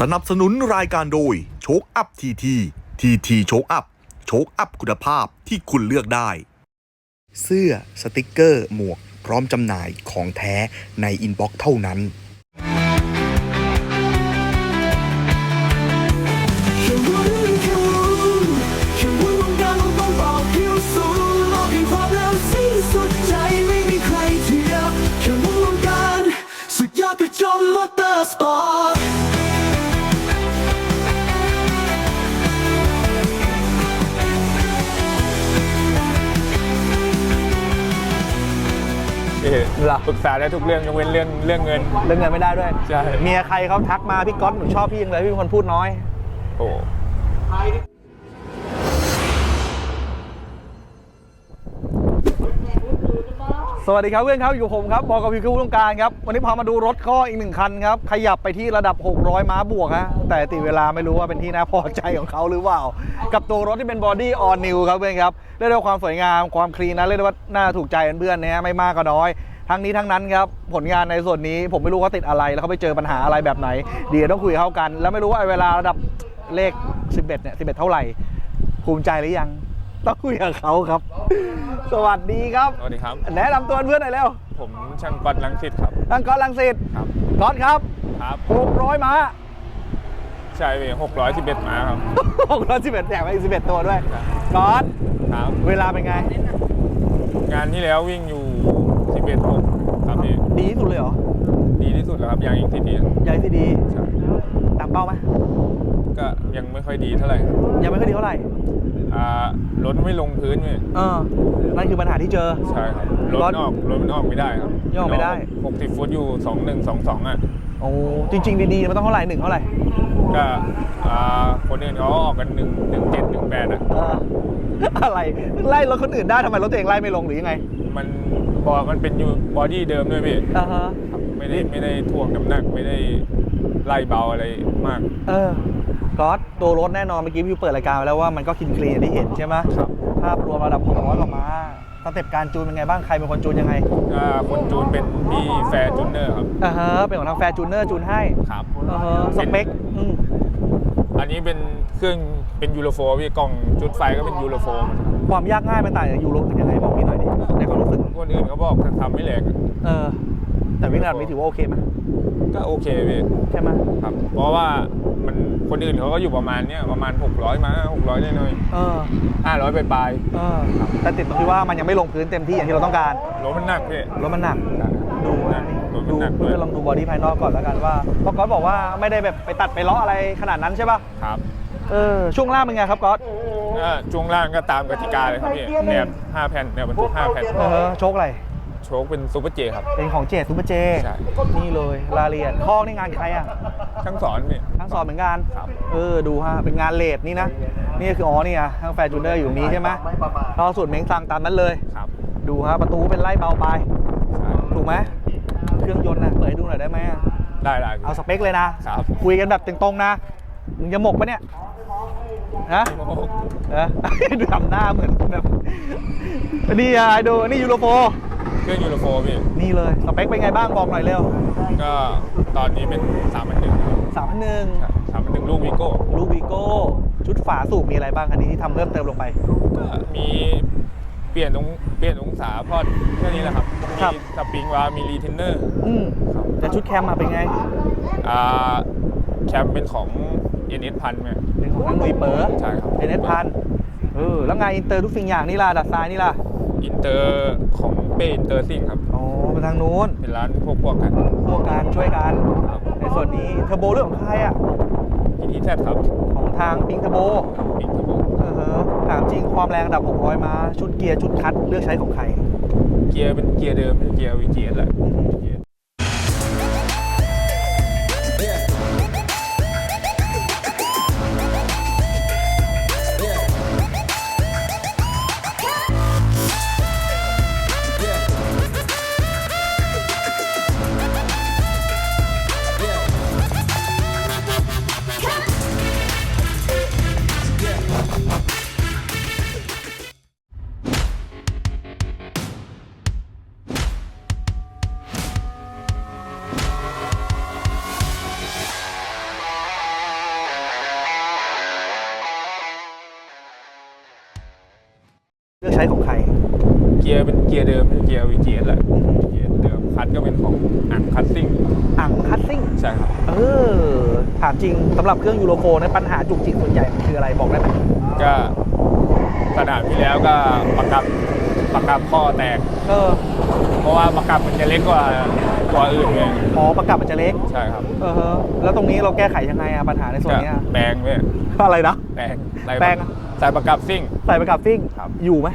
สนับสนุนรายการโดยโชคอัพทีทีทีทีโชคอัพโชคอัพคุณภาพที่คุณเลือกได้ เสื้อสติกเกอร์ หมวกพร้อมจำหน่ายของแท้ในอินบ็อกซ์เท่านั้น เหรอ ปรึกษาได้ทุกเรื่องยกเว้นเรื่องเรื่องเงิน เรื่องเงินไม่ได้ด้วยใช่ เมียใครเขาทักมาพี่ก๊อตหนูชอบพี่ยังเลยพี่เป็นคนพูดน้อย โอ้ สวัสดีครับเพื่อนครับอยู่ผมครับบอกกับพี่คือผู้ต้องการครับ วันนี้พามาดูรถข้ออีกหนึ่งคันครับ ขยับไปที่ระดับ 600 ม้าบวกฮะแต่ติเวลาไม่รู้ว่าเป็นที่น่าพอใจของเขาหรือเปล่า กับตัวรถที่เป็นบอดี้ออนนิวครับเพื่อนครับเรียกได้ว่าความสวยงามความคลีนนะเรียกได้ว่าน่าถูกใจเพื่อนๆนะฮะไม่มากก็น้อยทั้งนี้ทั้งนั้นครับผลงานในส่วนนี้ผมไม่รู้เขาติดอะไรแล้วเขาไปเจอปัญหาอะไรแบบไหน เดี๋ยวต้องคุยเข้ากัน แล้วไม่รู้ว่าไอ้เวลาระดับเลข 11เนี่ย11 เท่าไหร่ภูมิใจหรือยัง ต้องคุยกับเขาครับ สวัสดีครับ สวัสดีครับ แนะนำตัวเพื่อนหน่อยเร็วผมช่างก๊อตลังสิตครับอังกอร์ลังสิตครับก๊อตครับครับ600ม้าใช่พี่หกร้อยสิบเอ็ดม้าครับ 611แจกไปอีก11 ตัวด้วยก๊อตครับ เวลาเป็นไง งานที่แล้ววิ่งอยู่สิบเอ็ดหกครับพี่ ดีที่สุดเลยเหรอดีที่สุดแล้วครับยังอีกทีดีใหญ่ที่ดี ใช่ตามเป้าไหม ก็ยังไม่ค่อยดีเท่าไหร่ครับยังไม่ค่อยดีเท่าไหร่อ่ารถไม่ลงพื้นพี่เออนั่นคือปัญหาที่เจอ ใช่ครับรถรถออกรถมันออกไม่ได้ครับยังออกไม่ได้ หกสิบฟุตอยู่สองหนึ่งสองสองอะโอ้จริง ๆ ดีๆมันต้องเท่าไหร่หนึ่งเท่าไหร่ก็อ่าคนอื่นเขาออกกันหนึ่งหนึ่งเจ็ดหนึ่งแปดอะเอออะไรไล่รถคนอื่นได้ทำไมรถตัวเองไล่ไม่ลงหรือยังไงมันบอกมันเป็นอยู่บอดี้เดิมด้วยพี่อ่าฮะ ไม่ได้ไม่ได้ถ่วงน้ำหนักไม่ได้ไล่เบาอะไรมาก เออ ก๊อตตัวรถแน่นอนเมื่อกี้พี่เปิดรายการไปแล้วว่ามันก็คินคลีนอย่างที่เห็นใช่ไหมครับภาพรวมระดับ600กว่าม้าสเต็ปการจูนเป็นไงบ้างใครเป็นคนจูนยังไงอ่าคนจูนเป็นพี่แฟร์จูเนอร์ครับอ่าฮะเป็นของทางแฟร์จูเนอร์จูนให้ครับอ่าฮะสเปคอืมอันนี้เป็นเครื่องเป็นยูโรโฟพี่กล่องจุดไฟก็เป็นยูโรโฟหมดความยากง่ายมันต่างจากยูโรเป็นยังไงบอกพี่หน่อยดิในความรู้สึกคนอื่นเขาบอกทำไม่แรงเออแต่วิ่งระดับนี้ถือว่าโอเคไหมก็โอเคพี่ใช่ไหมครับเพราะว่ามัน คนอื่นเขาก็อยู่ประมาณเนี้ยประมาณ 600 มา 600หน่อยเออๆ500ไปปลายเออแต่ติดตรงที่ว่ามันยังไม่ลงพื้นเต็มที่อย่างที่เราต้องการๆรถมันหนักพี่รถมันหนัก ดูนะรถมัดูนหนักด้เพื่วยอนลองดูบอดี้ภายนอกก่อนแล้วกันว่าเพราะก๊อตบอกว่าไม่ได้แบบไปตัดไปล้ออะไรขนาดนั้นใช่ป่ะครับเออช่วงล่างเป็นไงครับก๊อตก็ช่วงล่างก็ตามกติกาเลยครับพี่แนบ5แผ่นแนวบรรทุก5แผ่นเออโชคอะไรโชคเป็นซูเปอร์เจครับ เป็นของเจซูเปอร์เจใช่ นี่เลยรายละเอียดข้อนี่งานใครอะ ช่างสอนพี่ ทั้งสอนเหมือนกันครับ เออ ดูฮะ เป็นงานเลดนี่นะ นี่คืออ๋อนี่อะทางแฟร์จูเนอร์อยู่นี้ใช่ไหมเราสูตรเม้งซังตามนั้นเลย ครับดูฮะ ประตูเป็นไล่เบาไป ใช่ถูกไหม เครื่องยนต์นะเปิดให้ดูหน่อยได้ไหมอะได้ได้พี่ เอาสเปคเลยนะครับ คุยกันแบบตรงๆนะ มึงจะหมกปะเนี่ย ฮะเออ ดูทำหน้าเหมือนแบบ นี่อะไอ้ดูนี่ยูโรโฟ เครื่องยูโรโฟพี่ นี่เลย สเปคเป็นไงบ้างบอกหน่อยเร็วก็ตอนนี้เป็น3ามพันหนึ่งสามพันหนึ่งสามพันหนึ่งลูกวิโก้ลูวีโก้ชุดฝาสูบมีอะไรบ้างคันนี้ที่ทำเพิ่มเติมลงไป ก็มีเปลี่ยนองเปลี่ยนองศาพอดแค่นี้แหละครับ ครับ มีสปริงวาล์วมีรีเทนเนอร์ อืมแต่ชุดแคมมาเป็นไงอ่าแคมเป็นของ NS พันไหมเป็นของทางหนุ่ยเป๋อใช่ครับ เป็นเอสพันเออแล้วไงอินเตอร์ทุกสิ่งอย่างนี่ล่ะดัดซ้ายนี่ล่ะ อินเตอร์ของเป้อินเตอร์ซิงครับ อ๋อไปทางนู้นเป็นร้านพวกพวกกันพวกการช่วยกันครับในส่วนนี้เทอร์โบเรื่องของใครอะ ทีทีแซครับของทางปิงเทอร์โบปิงครับผมเออฮะถามจริงความแรงระดับ 600 ม้า ชุดเกียร์ ชุดคัดเลือกใช้ของใคร เกียร์เป็นเกียร์เดิมไม่ใช่เกียร์วีเแหละเกียร์ ช้ของใคร เกียร์เป็นเกียร์เดิมไม่ใช่เกียร์วีเกียร์แหละเกียร์เดิมคันก็เป็นของอันคัตติ้งอ่างคัสซิ่งใช่ครับเออถามจริงสำหรับเครื่องยูโรโฟในยปัญหาจุกจิกส่วนใหญ่มันคืออะไรบอกได้ไหมก็สนามที่แล้วก็ประกับประกับข้อแตกเออเพราะว่าประกับมันจะเล็กกว่ากว่าอื่นไงพอประกับมันจะเล็กใช่ครับเออแล้วตรงนี้เราแก้ไขยังไงอะปัญหาในส่วนก็เนี้ยแปลงเว้ยอะไรนะแปลงใส่แปลงอะใส่ประกับซิ่งใส่ประกับซิ่งครับอยู่ไหม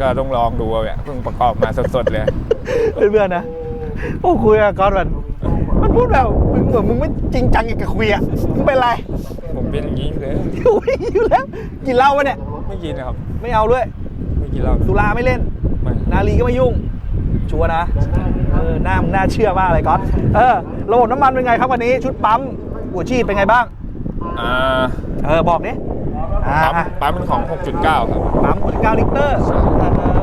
ก็ต้องลองดูเอาเนี่ยเพิ่งประกอบมาสดๆเลย เพื่อนๆนะ โอ้คุยกับก๊อตมันมันพูดแบบมึงเหมือนมึงไม่จริงจังกับคุยอะมึงเป็นไรผมเป็นอย่างนี้อยู่เลยอยู่อยู่แล้วกินเหล้าปะเนี่ย ไม่กินนะครับ ไม่เอาด้วย ไม่กินเหล้าสุราไม่เล่น ไม่ นาลีก็ไม่ยุ่ง ชัวร์นะ เออหน้ามึงน่าเชื่อมากเลยก๊อตเออระบบน้ำมันเป็นไงครับวันนี้ ชุดปั๊มหัวชีพเป็นไงบ้าง อ่า เออบอกดิ อ่า ปั๊มปั๊มเป็นของ 6.9 ครับปั๊ม69ลิตรเออ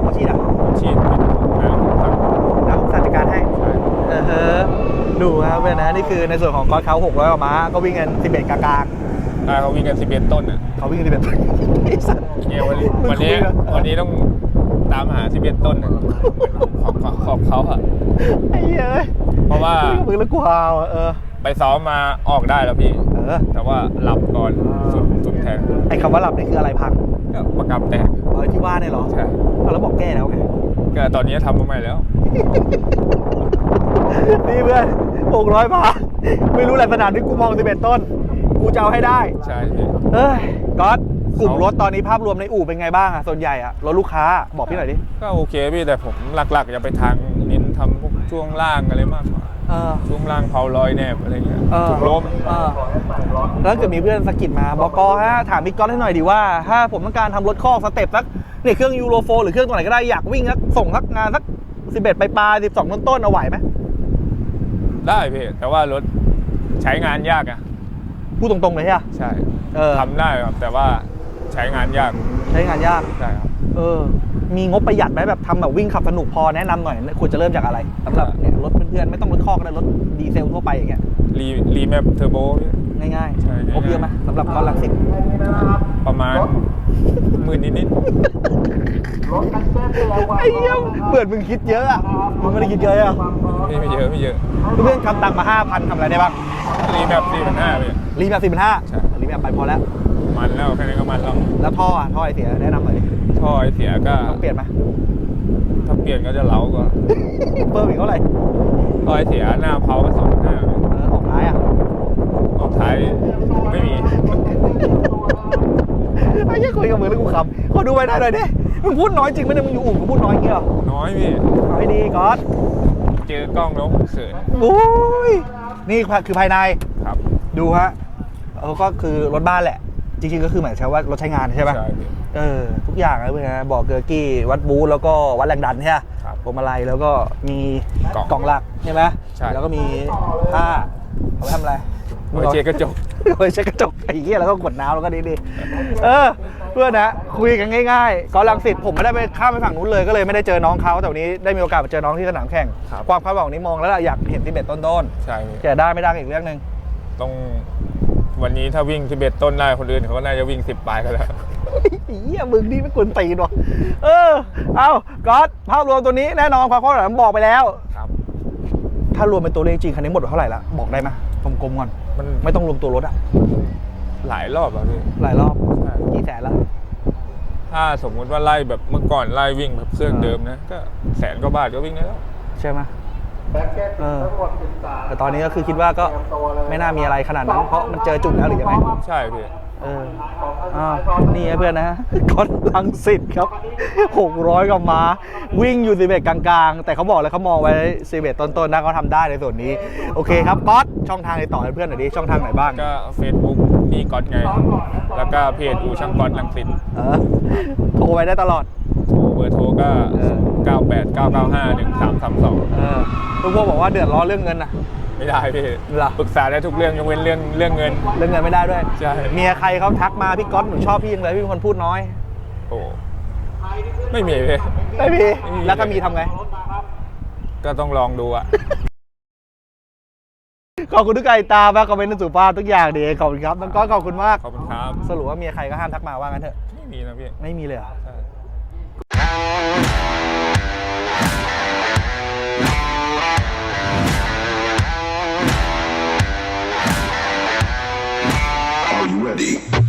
หัวชีพอะชีดเป็นน้ำครับแล้วผมจัดการให้ ใช่เออเฮ้อดูครับเพื่อนนะนี่คือในส่วนของก๊อตเขา600กว่าม้าก็วิ่งกัน11กลางได้เขาวิ่งกัน11ต้นอะๆเขาวิ่งกัน11ไอ้สัตว์เนี่ยวันนี้มึงวันนี้คุยเหรอวันนี้ต้องตามหา11ต้นอะของของของเขาอะไอ้เหี้ยเอ้ยเพราะว่า มึงแล้วกูฮาวอะเออ ไปซ้อมมาออกได้แล้วพี่ เออ แต่ว่าหลับก่อนสุดสุดแทงไอ้คำว่าหลับนี่คืออะไรพังก็ประกับแตกเออที่ว่าเนี่ยเหรอใช่เอาแล้วบอกแก้แล้วไง ก็ตอนนี้ทำมาใหม่แล้ว นี่เพื่อนหกร้อยบาทไม่รู้แหละสนามที่กูมอง11ต้น กูจะเอาให้ได้ ใช่พี่ เอ้ยก๊อตกลุ่มเขารถตอนนี้ภาพรวมในอู่เป็นไงบ้างอะส่วนใหญ่อะรถลูกค้าบอกพี่หน่อยดิ ก็โอเคพี่แต่ผมหลักๆจะไปทางเน้นทำพวกช่วงล่างอะไรมากกว่า เออ ช่วงล่างเผาลอยแนบอะไรเงี้ยเออ ถุงลมเออแล้วเกิดมีเพื่อนสะกิดมาบอกกฮะถามพี่ก๊อตให้หน่อยดีว่า ถ้าผมต้องการทำรถคอกสเต็ปสักเนี่ยเครื่องยูโรโฟหรือเครื่องตัวไหนก็ได้อยากวิ่งสักส่งสักงานสัก11ไปปลายๆ12ต้นต้นๆเอาไหวไหมได้พี่แต่ว่ารถใช้งานยากอะพูดตรงๆเลยใช่ปะ ใช่เออ ทำได้ครับแต่ว่าใช้งานยากใช้งานยาก ใช่ครับ เออ มีงบประหยัดไหมแบบทำแบบวิ่งขับสนุกพอแนะนำหน่อยควรจะเริ่มจากอะไรสำหรับเนี่ยรถเพื่อนๆไม่ต้องรถคอกก็ได้รถดีเซลทั่วไปอย่างเงี้ยรีรีแมปเทอร์โบ ง่ายใช่ๆงบเยอะไหมสำหรับก้อนหลักสิบประมาณหมื่นนิดไอ้เหี้ยเปิดมึงคิดเยอะอะมึงไม่ได้คิดเยอะอะๆไม่ไม่เยอะไม่เยอะเพื่อนๆทำตังค์มาห้าพันทำอะไรได้บ้างรีแมปสี่พันห้าพี่รีแบบสี่พันห้าใช่ รีแบบไปพอแล้ว มันแล้วแค่นี้ก็มันแล้วแล้วท่ออะท่อไอเสียแนะนำหน่อยดิ ท่อไอเสียก็ต้องเปลี่ยนไหมถ้าเปลี่ยนก็จะเล้ากว่าเพิ่มอีกเท่าไหร่ท่อไอเสียหน้าเผาก็สองพันห้าเออออกท้ายอะออกท้ายไม่มีไอ้เหี้ยคุยกับมึงแล้วกูคำขอดูไปได้หน่อยดิมึงพูดน้อยจริงไหมเนี่ยมึงอยู่อู่มึงพูดน้อยเงี้ยหรอน้อยพี่เอาให้ดีก๊อตเจอกล้องแล้วเขินโอ้ยนี่คือภายในครับ ดูฮะเออก็คือรถบ้านแหละ จริงๆก็คือหมายใช้ว่ารถใช้งานใช่ปะใช่พี่ เออทุกอย่างนะเพื่อนนะบอกเกอร์กี้วัดบูธแล้วก็วัดแรงดันใช่ไหมครับพวงมาลัยแล้วก็มีกล่องกล่องหลักใช่ไหมใช่ แล้วก็มีผ้าเอาไว้ทำอะไร โอเจกระจกเอาไว้เช็ดกระจกไอ้เหี้ยแล้วก็กดน้ำแล้วก็ดีๆเออ เพื่อนนะ คุยกันง่ายๆก่อนลังสิตผมไม่ได้ไปข้ามไปฝั่งนู้นเลยก็เลยไม่ได้เจอน้องเขาแต่วันนี้ได้มีโอกาสไปเจอน้องที่สนามแข่ง ครับ ความคาดหวังนี้มองแล้วล่ะอยากเห็นที่เบ็ดต้นใช่พี่ๆแต่ได้ไม่ได้อีกเรื่องหนึ่งต้อง วันนี้ถ้าวิ่ง11ต้นได้คนอื่นเขาก็น่าจะวิ่ง 10ปลายกันแล้วไอ้เหี้ยมึงนี่ไม่ควรตีนว่ะเออ เอาก๊อตภาพรวมตัวนี้แน่นอนความคาดหวังบอกไปแล้วครับ ถ้ารวมเป็นตัวเลขจริงคันนี้หมดไปเท่าไหร่ละบอกได้ไหมกลมๆก่อนมันไม่ต้องรวมตัวรถอะหลายรอบแล้วพี่หลายรอบใช่กี่แสนละถ้าสมมุติว่าไล่แบบเมื่อก่อนไล่วิ่งแบบเครื่องเดิมนะก็แสนกว่าบาทก็วิ่งได้แล้วใช่ไหม เออแต่ตอนนี้ก็คือคิดว่าก็ไม่น่ามีอะไรขนาดนั้น เพราะมันเจอจุดแล้วหรือยังไงใช่พี่เอออ้าวนี่นะเพื่อนนะก๊อตลังสิตครับ 600กว่าม้า วิ่งอยู่สิเบกกลางๆ แต่เขาบอกเลยเขามองไว้สิเบต้นๆนะเขาทำได้ในส่วนนี้ โอเคครับก๊อตช่องทางติดต่อให้เพื่อนหน่อยดิช่องทางไหนบ้าง ก็ Facebook นี่ก๊อตไง แล้วก็เพจอูช่างก๊อตลังสิตเออโทรไปได้ตลอดโทรเบอร์โทรก็ เออ98 995 1332 เออทุกพวกบอกว่าเดือดร้อนเรื่องเงินนะไม่ได้พี่เหรอปรึกษาได้ทุกเรื่องยกเว้นเรื่องเรื่องเงิน เรื่องเงินไม่ได้ด้วยใช่ เมียใครเขาทักมาพี่ก๊อตหนูชอบพี่ยังเลยพี่เป็นคนพูดน้อยโอ้ไม่มีพี่ ไม่มีไม่มี แล้วก็มีทำไง ก็ต้องลองดูอะ ขอบคุณทุกการติดตามและคอมเมนต์สุภาพทุกอย่างดีขอบคุณครับน้องก๊อตขอบคุณมากขอบคุณครับ สรุปว่าเมียใครก็ห้ามทักมาว่างั้นเถอะ ไม่มีนะพี่ไม่มีเลยเหรอ ใช่ comedy.